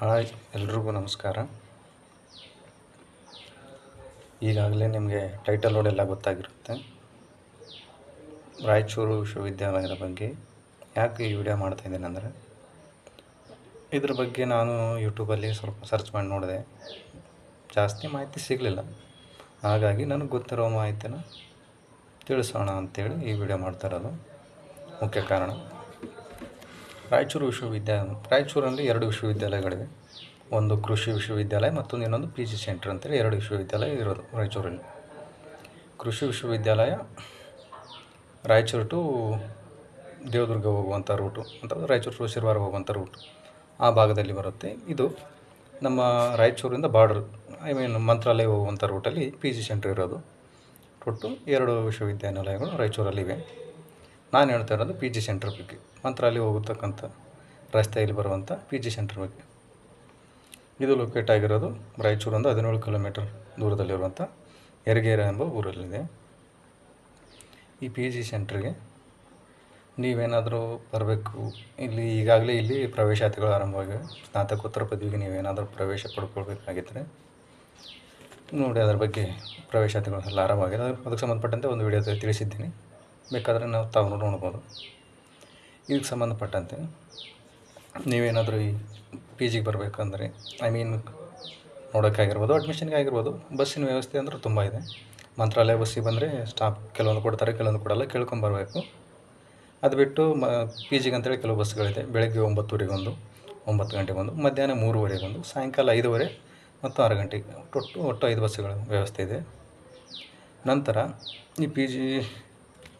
Hi, ಎಲ್ರಿಗೂ ನಮಸ್ಕಾರ. ಈಗಾಗಲೇ ನಿಮಗೆ ಟೈಟಲ್ ನೋಡೆಲ್ಲ ಗೊತ್ತಾಗಿರುತ್ತೆ. ರಾಯಚೂರು ವಿಶ್ವವಿದ್ಯಾಲಯದ ಬಗ್ಗೆ. ಯಾಕೆ ಈ ವಿಡಿಯೋ ಮಾಡ್ತಾಯಿದ್ದೀನಿ ಅಂದರೆ, ಇದ್ರ ಬಗ್ಗೆ ನಾನು ಯೂಟ್ಯೂಬಲ್ಲಿ ಸ್ವಲ್ಪ ಸರ್ಚ್ ಮಾಡಿ ನೋಡಿದೆ. ಜಾಸ್ತಿ ಮಾಹಿತಿ ಸಿಗಲಿಲ್ಲ. ಹಾಗಾಗಿ ನನಗೆ ಗೊತ್ತಿರೋ ಮಾಹಿತಿನ ತಿಳಿಸೋಣ ಅಂತೇಳಿ ಈ ವಿಡಿಯೋ ಮಾಡ್ತಾ ಇರೋದು ಮುಖ್ಯ ಕಾರಣ. ರಾಯಚೂರು ವಿಶ್ವವಿದ್ಯಾಲಯ ರಾಯಚೂರಲ್ಲಿ ಎರಡು ವಿಶ್ವವಿದ್ಯಾಲಯಗಳಿವೆ. ಒಂದು ಕೃಷಿ ವಿಶ್ವವಿದ್ಯಾಲಯ ಮತ್ತು ಇನ್ನೊಂದು ಪಿ ಜಿ ಸೆಂಟರ್ ಅಂತೇಳಿ ಎರಡು ವಿಶ್ವವಿದ್ಯಾಲಯ ಇರೋದು ರಾಯಚೂರಲ್ಲಿ. ಕೃಷಿ ವಿಶ್ವವಿದ್ಯಾಲಯ ರಾಯಚೂರು ಟು ದೇವದುರ್ಗ ಹೋಗುವಂಥ ರೂಟು ಅಂತ ರಾಯಚೂರು ಟು ಶಿರ್ವಾರ ಹೋಗುವಂಥ ರೂಟು. ಆ ಭಾಗದಲ್ಲಿ ಬರುತ್ತೆ. ಇದು ನಮ್ಮ ರಾಯಚೂರಿಂದ ಬಾರ್ಡರ್, ಐ ಮೀನ್ ಮಂತ್ರಾಲಯ ಹೋಗುವಂಥ ರೂಟಲ್ಲಿ ಪಿ ಜಿ ಸೆಂಟ್ರ್ ಇರೋದು. ಒಟ್ಟು ಎರಡು ವಿಶ್ವವಿದ್ಯಾನಿಲಯಗಳು ರಾಯಚೂರಲ್ಲಿವೆ. ನಾನು ಹೇಳ್ತಾ ಇರೋದು ಪಿ ಜಿ ಸೆಂಟ್ರ್ ಬಗ್ಗೆ. ಮಂತ್ರಾಲಯ ಹೋಗತಕ್ಕಂಥ ರಸ್ತೆಯಲ್ಲಿ ಬರುವಂಥ ಪಿ ಜಿ ಸೆಂಟರ್ ಬಗ್ಗೆ. ಇದು ಲೊಕೇಟ್ ಆಗಿರೋದು ರಾಯಚೂರಿಂದ ಹದಿನೇಳು ಕಿಲೋಮೀಟರ್ ದೂರದಲ್ಲಿರುವಂಥ ಯರಗೇರ ಎಂಬ ಊರಲ್ಲಿದೆ. ಈ ಪಿ ಜಿ ಸೆಂಟ್ರಿಗೆ ನೀವೇನಾದರೂ ಬರಬೇಕು, ಇಲ್ಲಿ ಈಗಾಗಲೇ ಇಲ್ಲಿ ಪ್ರವೇಶಾತಿಗಳು ಆರಂಭವಾಗಿವೆ. ಸ್ನಾತಕೋತ್ತರ ಪದವಿಗೆ ನೀವೇನಾದರೂ ಪ್ರವೇಶ ಪಡ್ಕೊಳ್ಬೇಕಾಗಿದ್ದರೆ ನೋಡಿ ಅದರ ಬಗ್ಗೆ ಪ್ರವೇಶಾತಿಗಳು ಎಲ್ಲ ಆರಂಭವಾಗಿದೆ ಅದಕ್ಕೆ ಸಂಬಂಧಪಟ್ಟಂತೆ ಒಂದು ವಿಡಿಯೋದಲ್ಲಿ ತಿಳಿಸಿದ್ದೀನಿ. ಬೇಕಾದರೆ ನಾವು ತಾವು ನೋಡ್ಬೋದು. ಇದಕ್ಕೆ ಸಂಬಂಧಪಟ್ಟಂತೆ ನೀವೇನಾದರೂ ಈ ಪಿ ಜಿಗೆ ಬರಬೇಕಂದ್ರೆ ಐ ಮೀನ್ ನೋಡೋಕ್ಕಾಗಿರ್ಬೋದು ಅಡ್ಮಿಷನ್ಗೆ ಆಗಿರ್ಬೋದು ಬಸ್ಸಿನ ವ್ಯವಸ್ಥೆ ಅಂದ್ರೆ ತುಂಬ ಇದೆ. ಮಂತ್ರಾಲಯ ಬಸ್ಸಿಗೆ ಬಂದರೆ ಸ್ಟಾಪ್ ಕೆಲವೊಂದು ಕೊಡ್ತಾರೆ, ಕೆಲವೊಂದು ಕೊಡಲ್ಲ ಕೇಳ್ಕೊಂಬರ್ಬೇಕು ಅದು ಬಿಟ್ಟು ಮ, ಪಿ ಜಿಗೆ ಅಂತೇಳಿ ಕೆಲವು ಬಸ್ಗಳಿದೆ ಬೆಳಗ್ಗೆ ಒಂಬತ್ತುವರೆಗೊಂದು, ಒಂಬತ್ತು ಗಂಟೆಗೊಂದು, ಮಧ್ಯಾಹ್ನ ಮೂರುವರೆಗೊಂದು, ಸಾಯಂಕಾಲ ಐದುವರೆ ಮತ್ತು ಆರು ಗಂಟೆಗೆ ಒಟ್ಟು ಒಟ್ಟು ಐದು ಬಸ್ಸುಗಳ ವ್ಯವಸ್ಥೆ ಇದೆ. ನಂತರ ಈ ಪಿ ಜಿ,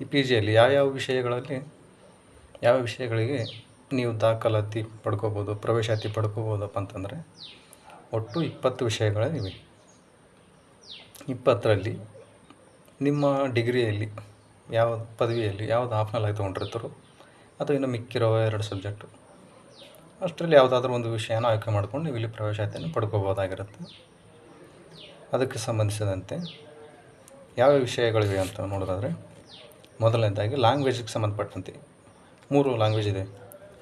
ಈ ಪಿ ಜಿಯಲ್ಲಿ ಯಾವ್ಯಾವ ವಿಷಯಗಳಲ್ಲಿ ಯಾವ ವಿಷಯಗಳಿಗೆ ನೀವು ದಾಖಲಾತಿ ಪಡ್ಕೋಬೋದು, ಪ್ರವೇಶಾತಿ ಪಡ್ಕೋಬೋದಪ್ಪ ಅಂತಂದರೆ ಒಟ್ಟು ಇಪ್ಪತ್ತು ವಿಷಯಗಳಿವೆ ಇಪ್ಪತ್ತರಲ್ಲಿ ನಿಮ್ಮ ಡಿಗ್ರಿಯಲ್ಲಿ ಯಾವ ಪದವಿಯಲ್ಲಿ ಯಾವ್ದು ಆಪ್ಷನಲ್ ಆಗಿ ತೊಗೊಂಡಿರ್ತಾರೋ ಅಥವಾ ಇನ್ನು ಮಿಕ್ಕಿರೋ ಎರಡು ಸಬ್ಜೆಕ್ಟು ಅಷ್ಟರಲ್ಲಿ ಯಾವುದಾದ್ರೂ ಒಂದು ವಿಷಯನ ಆಯ್ಕೆ ಮಾಡ್ಕೊಂಡು ನೀವು ಇಲ್ಲಿ ಪ್ರವೇಶಾತಿಯನ್ನು ಪಡ್ಕೋಬೋದಾಗಿರುತ್ತೆ. ಅದಕ್ಕೆ ಸಂಬಂಧಿಸಿದಂತೆ ಯಾವ ವಿಷಯಗಳಿವೆ ಅಂತ ನೋಡೋದಾದರೆ ಮೊದಲನೇದಾಗಿ ಲ್ಯಾಂಗ್ವೇಜಿಗೆ ಸಂಬಂಧಪಟ್ಟಂತೆ. ಮೂರು ಲ್ಯಾಂಗ್ವೇಜ್ ಇದೆ.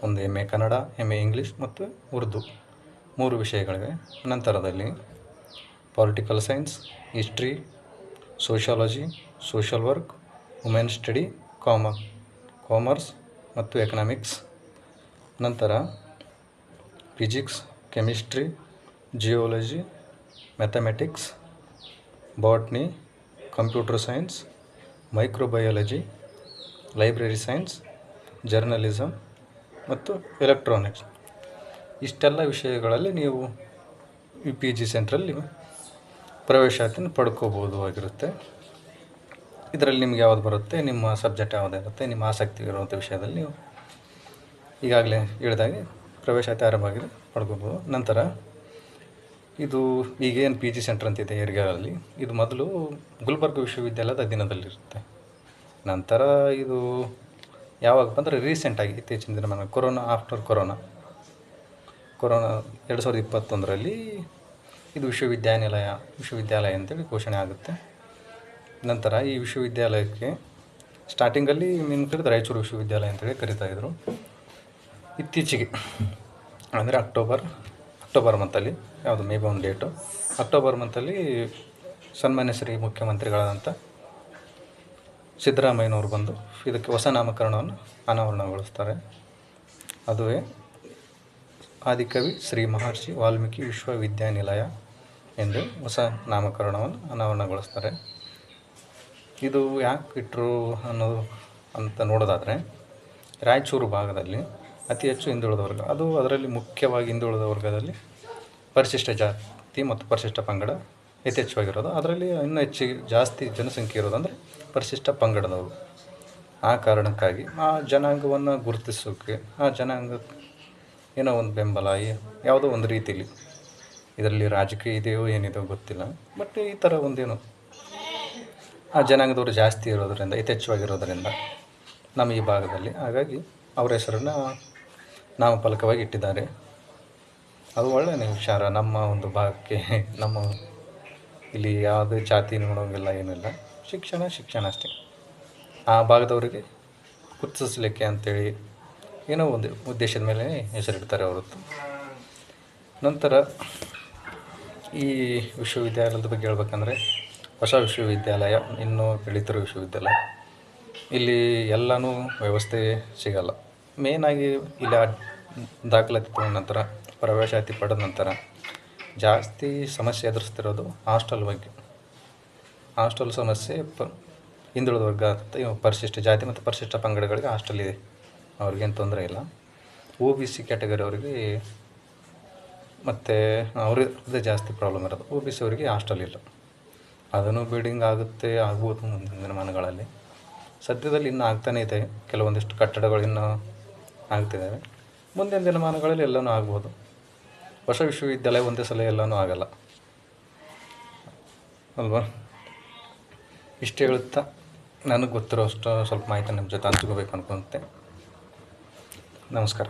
ಒಂದು M A Kannada M A English ಮತ್ತು ಉರ್ದು. ಮೂರು ವಿಷಯಗಳಿವೆ. ನಂತರದಲ್ಲಿ political science history sociology social work women study comm commerce ಮತ್ತು ಎಕನಾಮಿಕ್ಸ್ ನಂತರ physics chemistry geology mathematics botany computer science microbiology library science journalism ಮತ್ತು ಎಲೆಕ್ಟ್ರಾನಿಕ್ಸ್. ಇಷ್ಟೆಲ್ಲ ವಿಷಯಗಳಲ್ಲಿ ನೀವು ಯು ಪಿ ಜಿ ಸೆಂಟ್ರಲ್ಲಿ ಪ್ರವೇಶಾತಿನ ಪಡ್ಕೋಬೋದು ಆಗಿರುತ್ತೆ. ಇದರಲ್ಲಿ ನಿಮ್ಗೆ ಯಾವ್ದು ಬರುತ್ತೆ, ನಿಮ್ಮ ಸಬ್ಜೆಕ್ಟ್ ಯಾವುದಿರುತ್ತೆ ನಿಮ್ಮ ಆಸಕ್ತಿ ಇರುವಂಥ ವಿಷಯದಲ್ಲಿ ನೀವು ಈಗಾಗಲೇ ಹೇಳಿದಾಗೆ ಪ್ರವೇಶಾತಿ ಆರಂಭವಾಗಿ ಪಡ್ಕೋಬೋದು. ನಂತರ ಇದು ಈಗೇನು ಪಿ ಜಿ ಸೆಂಟರ್ ಅಂತಿದೆ ಏರಿಯಾದಲ್ಲಿ, ಇದು ಮೊದಲು ಗುಲ್ಬರ್ಗ ವಿಶ್ವವಿದ್ಯಾಲಯದ ದಿನದಲ್ಲಿರುತ್ತೆ. ನಂತರ ಇದು ಯಾವಾಗ ಬಂದರೆ ರೀಸೆಂಟಾಗಿ ಇತ್ತೀಚಿನ ದಿನಮಾನ ಕೊರೋನಾ ಆಫ್ಟರ್ ಕೊರೋನಾ. ಕೊರೋನಾ ಎರಡು ಸಾವಿರದ ಇಪ್ಪತ್ತೊಂದರಲ್ಲಿ ಇದು ವಿಶ್ವವಿದ್ಯಾನಿಲಯ, ವಿಶ್ವವಿದ್ಯಾಲಯ ಅಂತೇಳಿ ಘೋಷಣೆ ಆಗುತ್ತೆ. ನಂತರ ಈ ವಿಶ್ವವಿದ್ಯಾಲಯಕ್ಕೆ ಸ್ಟಾರ್ಟಿಂಗಲ್ಲಿ ಮೀನು ಕರೆದು ರಾಯಚೂರು ವಿಶ್ವವಿದ್ಯಾಲಯ ಅಂತೇಳಿ ಕರಿತಾಯಿದ್ರು ಇತ್ತೀಚೆಗೆ, ಅಂದರೆ ಅಕ್ಟೋಬರ್ ಅಕ್ಟೋಬರ್ ಮಂತಲ್ಲಿ ಯಾವುದು ಮೇ ಬಿ ಒಂದು ಡೇಟು ಅಕ್ಟೋಬರ್ ಮಂತಲ್ಲಿ ಸನ್ಮಾನ್ಯ ಶ್ರೀ ಮುಖ್ಯಮಂತ್ರಿಗಳಾದಂಥ ಸಿದ್ದರಾಮಯ್ಯನವರು ಬಂದು ಇದಕ್ಕೆ ಹೊಸ ನಾಮಕರಣವನ್ನು ಅನಾವರಣಗೊಳಿಸ್ತಾರೆ. ಅದುವೇ ಆದಿಕವಿ ಶ್ರೀ ಮಹರ್ಷಿ ವಾಲ್ಮೀಕಿ ವಿಶ್ವವಿದ್ಯಾನಿಲಯ ಎಂದು ಹೊಸ ನಾಮಕರಣವನ್ನು ಅನಾವರಣಗೊಳಿಸ್ತಾರೆ. ಇದು ಯಾಕೆ ಇಟ್ಟರು ಅನ್ನೋದು ಅಂತ ನೋಡೋದಾದರೆ, ರಾಯಚೂರು ಭಾಗದಲ್ಲಿ, ಅತಿ ಹೆಚ್ಚು ಹಿಂದುಳಿದ ವರ್ಗ, ಅದು ಅದರಲ್ಲಿ ಮುಖ್ಯವಾಗಿ ಹಿಂದುಳಿದ ವರ್ಗದಲ್ಲಿ ಪರಿಶಿಷ್ಟ ಜಾತಿ ಮತ್ತು ಪರಿಶಿಷ್ಟ ಪಂಗಡ ಯಥೇಚ್ಛವಾಗಿರೋದು ಅದರಲ್ಲಿ ಇನ್ನೂ ಹೆಚ್ಚಿಗೆ ಜಾಸ್ತಿ ಜನಸಂಖ್ಯೆ ಇರೋದಂದರೆ ಪರಿಶಿಷ್ಟ ಪಂಗಡದವರು. ಆ ಕಾರಣಕ್ಕಾಗಿ ಆ ಜನಾಂಗವನ್ನು ಗುರುತಿಸೋಕ್ಕೆ ಆ ಜನಾಂಗ ಏನೋ ಒಂದು ಬೆಂಬಲ, ಯಾವುದೋ ಒಂದು ರೀತಿಯಲ್ಲಿ ಇದರಲ್ಲಿ ರಾಜಕೀಯ ಇದೆಯೋ ಏನಿದೆಯೋ ಗೊತ್ತಿಲ್ಲ. ಬಟ್ ಈ ಥರ ಒಂದೇನು. ಆ ಜನಾಂಗದವರು ಜಾಸ್ತಿ ಇರೋದರಿಂದ, ಯಥೇಚ್ಛವಾಗಿರೋದರಿಂದ ನಮ್ಮ ಈ ಭಾಗದಲ್ಲಿ. ಹಾಗಾಗಿ ಅವರ ಹೆಸರನ್ನು ನಾಮಫಲಕವಾಗಿ ಇಟ್ಟಿದ್ದಾರೆ. ಅದು ಒಳ್ಳೆಯ ವಿಚಾರ ನಮ್ಮ ಒಂದು ಭಾಗಕ್ಕೆ, ನಮ್ಮ ಇಲ್ಲಿ ಯಾವುದೇ ಜಾತಿ ನೋಡೋಂಗಿಲ್ಲ ಏನಿಲ್ಲ. ಶಿಕ್ಷಣ ಶಿಕ್ಷಣ ಅಷ್ಟೇ. ಆ ಭಾಗದವರಿಗೆ ಗುರುತಿಸಲಿಕ್ಕೆ ಅಂತೇಳಿ ಏನೋ ಒಂದು ಉದ್ದೇಶದ ಮೇಲೆ ಹೆಸರಿಡ್ತಾರೆ ಹೊರತು ನಂತರ ಈ ವಿಶ್ವವಿದ್ಯಾಲಯದ ಬಗ್ಗೆ ಹೇಳ್ಬೇಕಂದ್ರೆ ಹೊಸ ವಿಶ್ವವಿದ್ಯಾಲಯ, ಇನ್ನೂ ಬೆಳೀತಿರೋ ವಿಶ್ವವಿದ್ಯಾಲಯ. ಇಲ್ಲಿ ಎಲ್ಲನೂ ವ್ಯವಸ್ಥೆ ಸಿಗಲ್ಲ. ಮೇನಾಗಿ ಇಲ್ಲಿ ದಾಖಲಾತಿ ತಗೊಂಡ ನಂತರ, ಪ್ರವೇಶಾತಿ ಪಡೆದ ನಂತರ ಜಾಸ್ತಿ ಸಮಸ್ಯೆ ಎದುರಿಸ್ತಿರೋದು ಹಾಸ್ಟೆಲ್ ಬಗ್ಗೆ. ಹಾಸ್ಟೆಲ್ ಸಮಸ್ಯೆ, ಪ, ಹಿಂದುಳಿದ ವರ್ಗ ಇವು ಪರಿಶಿಷ್ಟ ಜಾತಿ ಮತ್ತು ಪರಿಶಿಷ್ಟ ಪಂಗಡಗಳಿಗೆ ಹಾಸ್ಟೆಲ್ ಇದೆ. ಅವ್ರಿಗೇನು ತೊಂದರೆ ಇಲ್ಲ. ಓ, ಬಿ, ಸಿ ಕ್ಯಾಟಗರಿ ಅವರಿಗೆ ಮತ್ತು ಅವ್ರದ್ದೇ ಜಾಸ್ತಿ ಪ್ರಾಬ್ಲಮ್ ಇರೋದು. ಒ ಬಿ, ಸಿ ಅವರಿಗೆ ಹಾಸ್ಟೆಲ್ ಇಲ್ಲ. ಅದನ್ನು ಬಿಲ್ಡಿಂಗ್ ಆಗುತ್ತೆ, ಆಗ್ಬೋದು ಮುಂದಿನ ದಿನಮಾನಗಳಲ್ಲಿ. ಸದ್ಯದಲ್ಲಿ ಇನ್ನೂ ಆಗ್ತಾನೇ ಇದೆ. ಕೆಲವೊಂದಿಷ್ಟು ಕಟ್ಟಡಗಳು ಇನ್ನೂ ಆಗ್ತಿದ್ದಾವೆ. ಮುಂದಿನ ದಿನಮಾನಗಳಲ್ಲಿ ಎಲ್ಲನೂ ಆಗ್ಬೋದು. ಹೊಸ ವಿಶ್ವವಿದ್ಯಾಲಯ ಒಂದೇ ಸಲ ಎಲ್ಲನೂ ಆಗಲ್ಲ. ಅಲ್ವಾ? ಇಷ್ಟು ಹೇಳುತ್ತಾ? ನನಗೆ ಗೊತ್ತಿರೋ ಅಷ್ಟು ಸ್ವಲ್ಪ ಮಾಹಿತಿ ನಿಮ್ಮ ಜೊತೆ ಹಂಚ್ಕೋಬೇಕು ಅನ್ಕೊಂತೆ. ನಮಸ್ಕಾರ.